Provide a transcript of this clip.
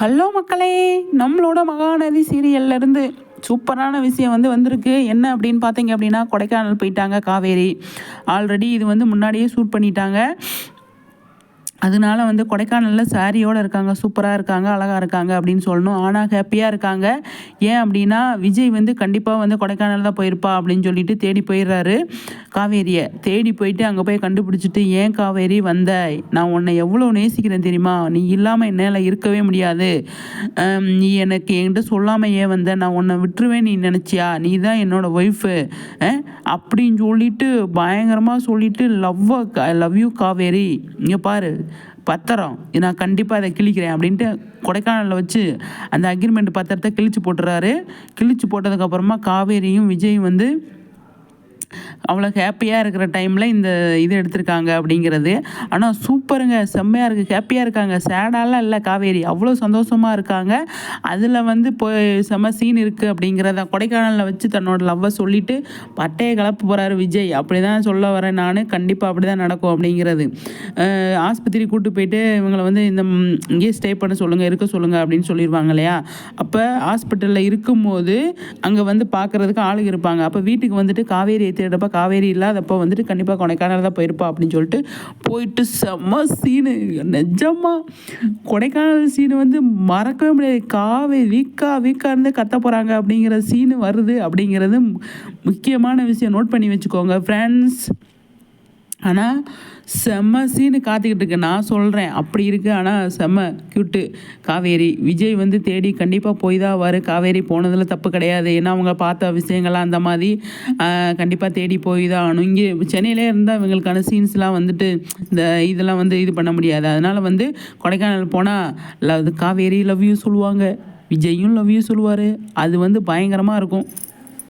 Hello மக்களே நம்மளோட மகாநதி சீரியல்லேருந்து சூப்பரான விஷயம் வந்து வந்திருக்கு. என்ன அப்படின்னு பார்த்தீங்க அப்படின்னா கொடைக்கானல் போயிட்டாங்க காவேரி. ஆல்ரெடி இது வந்து முன்னாடியே ஷூட் பண்ணிட்டாங்க. அதனால வந்து கொடைக்கானலில் சாரியோடு இருக்காங்க சூப்பராக இருக்காங்க அழகாக இருக்காங்க அப்படின்னு சொல்லணும். ஆனால் ஹாப்பியாக இருக்காங்க. ஏன் அப்படின்னா விஜய் வந்து கண்டிப்பாக வந்து கொடைக்கானல் தான் போயிருப்பா அப்படின்னு சொல்லிட்டு தேடி போயிடுறாரு. காவேரியை தேடி போயிட்டு அங்கே போய் கண்டுபிடிச்சிட்டு ஏன் காவேரி வந்த? நான் உன்னை எவ்வளோ நேசிக்கிறேன் தெரியுமா? நீ இல்லாமல் என்னால் இருக்கவே முடியாது. நீ எனக்கு என்கிட்ட சொல்லாமல் ஏன் வந்த? நான் உன்னை விட்டுருவேன் நீ நினச்சியா? நீ தான் என்னோடய ஒய்ஃபு அப்படின்னு சொல்லிட்டு பயங்கரமாக சொல்லிட்டு லவ் லவ் யூ காவேரி. இங்கே பாரு பத்திரம். நான் கண்டிப்பாக அதை கிழிக்கிறேன் அப்படின்ட்டு கொடைக்கானலில் வச்சு அந்த அக்ரிமெண்ட் பத்திரத்தை கிழிச்சு போட்டுறாரு. கிழிச்சு போட்டதுக்கப்புறமா காவேரியும் விஜயும் வந்து அவ்வளோ ஹாப்பியாக இருக்கிற டைமில் இந்த இது எடுத்திருக்காங்க அப்படிங்கிறது. ஆனால் சூப்பருங்க. செம்மையாக இருக்குது ஹாப்பியாக இருக்காங்க. சேடாலாம் இல்லை காவேரி. அவ்வளோ சந்தோஷமாக இருக்காங்க. அதில் வந்து போய் செம்ம சீன் இருக்குது அப்படிங்கிறத கொடைக்கானலில் வச்சு தன்னோட லவ்வை சொல்லிட்டு பட்டையை கலப்பு போகிறாரு விஜய். அப்படி தான் சொல்ல வரேன் நான். கண்டிப்பாக அப்படி தான் நடக்கும் அப்படிங்கிறது. ஆஸ்பத்திரி கூட்டு போயிட்டு இவங்களை வந்து இந்த இங்கேயே ஸ்டே பண்ண சொல்லுங்கள் இருக்க சொல்லுங்கள் அப்படின்னு சொல்லிடுவாங்க இல்லையா? அப்போ ஹாஸ்பிட்டலில் இருக்கும்போது அங்கே வந்து பார்க்குறதுக்கு ஆளுங்க இருப்பாங்க. அப்போ வீட்டுக்கு வந்துட்டு காவேரியை தேடுறப்ப காவேரி இல்லாதப்போ வந்துட்டு கண்டிப்பாக கொடைக்கானல் தான் போயிருப்பா அப்படின்னு சொல்லிட்டு போயிட்டு செம்ம சீனு நிஜமாக கொடைக்கானல் சீனு வந்து மறக்கவே முடியாது. காவே வீக்கா வீக்கா இருந்து கத்த போகிறாங்க அப்படிங்கிற சீனு வருது அப்படிங்கிறது முக்கியமான விஷயம். நோட் பண்ணி வச்சுக்கோங்க. ஃப்ரெண்ட்ஸ் ஆனால் செம்ம சீனு காத்துக்கிட்டு இருக்கு. நான் சொல்கிறேன் அப்படி இருக்குது ஆனால் செம்ம க்யூட்டு காவேரி விஜய் வந்து தேடி கண்டிப்பாக போய் தான் வரும் காவேரி போனதில் தப்பு கிடையாது. ஏன்னா அவங்க பார்த்த விஷயங்கள்லாம் அந்த மாதிரி கண்டிப்பாக தேடி போய் தான் ஆகணும். இங்கே சென்னையிலே இருந்தால் இவங்களுக்கான சீன்ஸ்லாம் வந்துட்டு இந்த இதெல்லாம் வந்து இது பண்ண முடியாது. அதனால் வந்து கொடைக்கானல் போனால் லவ் காவேரி லவ் யூ சொல்லுவாங்க. விஜயும் லவ் யூ சொல்லுவார். அது வந்து பயங்கரமாக இருக்கும்.